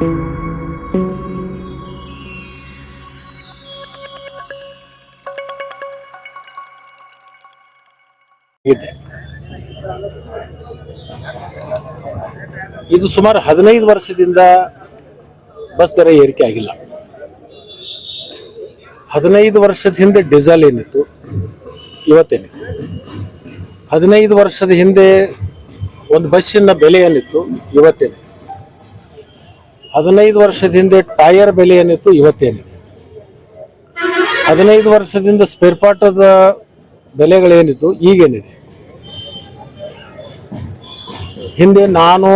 ಇದೆ. ಸುಮಾರು ಹದಿನೈದು ವರ್ಷದಿಂದ ಬಸ್ ದರ ಏರಿಕೆ ಆಗಿಲ್ಲ. ಹದಿನೈದು ವರ್ಷದ ಹಿಂದೆ ಡೀಸೆಲ್ ಏನಿತ್ತು, ಇವತ್ತೇನಿತ್ತು. ಹದಿನೈದು ವರ್ಷದ ಹಿಂದೆ ಒಂದು ಬಸ್ಸಿನ ಬೆಲೆ ಏನಿತ್ತು ಇವತ್ತೇನಿದೆ ಹದಿನೈದು ವರ್ಷದ ಹಿಂದೆ ಟೈರ್ ಬೆಲೆ ಏನಿತ್ತು, ಇವತ್ತೇನಿದೆ. ಹದಿನೈದು ವರ್ಷದಿಂದ ಸ್ಪೇರ್ ಪಾರ್ಟದ ಬೆಲೆಗಳೇನಿದ್ದು ಈಗೇನಿದೆ. ಹಿಂದೆ ನಾನು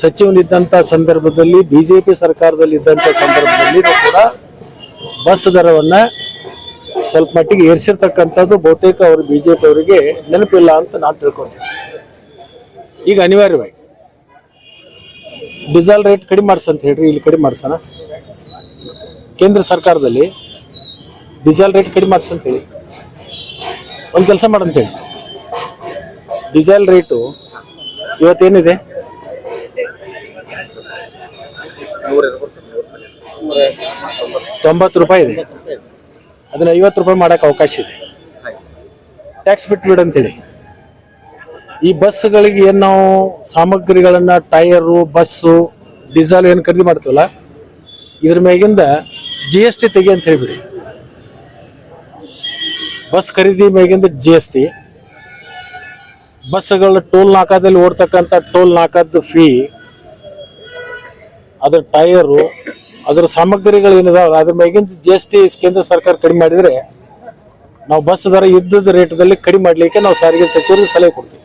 ಸಚಿವನಿದ್ದಂಥ ಸಂದರ್ಭದಲ್ಲಿ ಬಿ ಜೆ ಪಿ ಸರ್ಕಾರದಲ್ಲಿ ಇದ್ದಂಥ ಸಂದರ್ಭದಲ್ಲಿ ಕೂಡ ಬಸ್ ದರವನ್ನು ಸ್ವಲ್ಪ ಮಟ್ಟಿಗೆ ಏರಿಸಿರ್ತಕ್ಕಂಥದ್ದು ಬಹುತೇಕ ಅವರು ಬಿ ಜೆ ಪಿ ಅವರಿಗೆ ನೆನಪಿಲ್ಲ ಅಂತ ನಾನು ತಿಳ್ಕೊಂಡಿದ್ದೆ. ಈಗ ಅನಿವಾರ್ಯವಾಗಿ. ಡೀಸೆಲ್ ರೇಟ್ ಕಡಿಮೆ ಮಾಡ್ಸಂತ ಹೇಳ್ರಿ, ಇಲ್ಲಿ ಕಡಿಮೆ ಮಾಡ್ಸೋಣ. ಕೇಂದ್ರ ಸರ್ಕಾರದಲ್ಲಿ ಡೀಸೆಲ್ ರೇಟ್ ಕಡಿಮೆ ಮಾಡ್ಸಂತ ಹೇಳಿ. ಒಂದು ಕೆಲಸ ಮಾಡಂತೇಳಿ ಡೀಸೆಲ್ ರೇಟು ಇವತ್ತೇನಿದೆ? ತೊಂಬತ್ತು ರೂಪಾಯಿ ಇದೆ. ಅದನ್ನ ಐವತ್ತು ರೂಪಾಯಿ ಮಾಡೋಕೆ ಅವಕಾಶ ಇದೆ. ಟ್ಯಾಕ್ಸ್ ಬಿಟ್ಬಿಡು ಅಂತೇಳಿ ಈ ಬಸ್ಗಳಿಗೆ ಏನು ನಾವು ಸಾಮಗ್ರಿಗಳನ್ನು, ಟೈರು, ಬಸ್ಸು, ಡೀಸೆಲ್ ಏನು ಖರೀದಿ ಮಾಡ್ತೀವಲ್ಲ, ಇದ್ರ ಮ್ಯಾಗಿಂದ ಜಿ ಎಸ್ ಟಿ ತೆಗಿ ಅಂತ ಹೇಳಿಬಿಡಿ. ಬಸ್ ಖರೀದಿ ಮ್ಯಾಗಿಂದ ಜಿ ಎಸ್ ಟಿ ಬಸ್ಗಳ ಟೋಲ್ ನಾಕಾದಲ್ಲಿ ಓಡ್ತಕ್ಕಂಥ ಟೋಲ್ ನಾಕದ ಫೀ ಅದ್ರ ಟೈರು, ಅದ್ರ ಸಾಮಗ್ರಿಗಳು ಏನಿದಾವಲ್ಲ, ಅದ್ರ ಮ್ಯಾಗಿಂದ ಜಿ ಎಸ್ ಟಿ ಕೇಂದ್ರ ಸರ್ಕಾರ ಕಡಿಮೆ ಮಾಡಿದರೆ, ನಾವು ಬಸ್ ದರ ಇದ್ದದ ರೇಟ್ದಲ್ಲಿ ಕಡಿಮೆ ಮಾಡಲಿಕ್ಕೆ ನಾವು ಸಾರಿಗೆ ಸಚಿವರಿಗೆ ಸಲಹೆ ಕೊಡ್ತೀವಿ.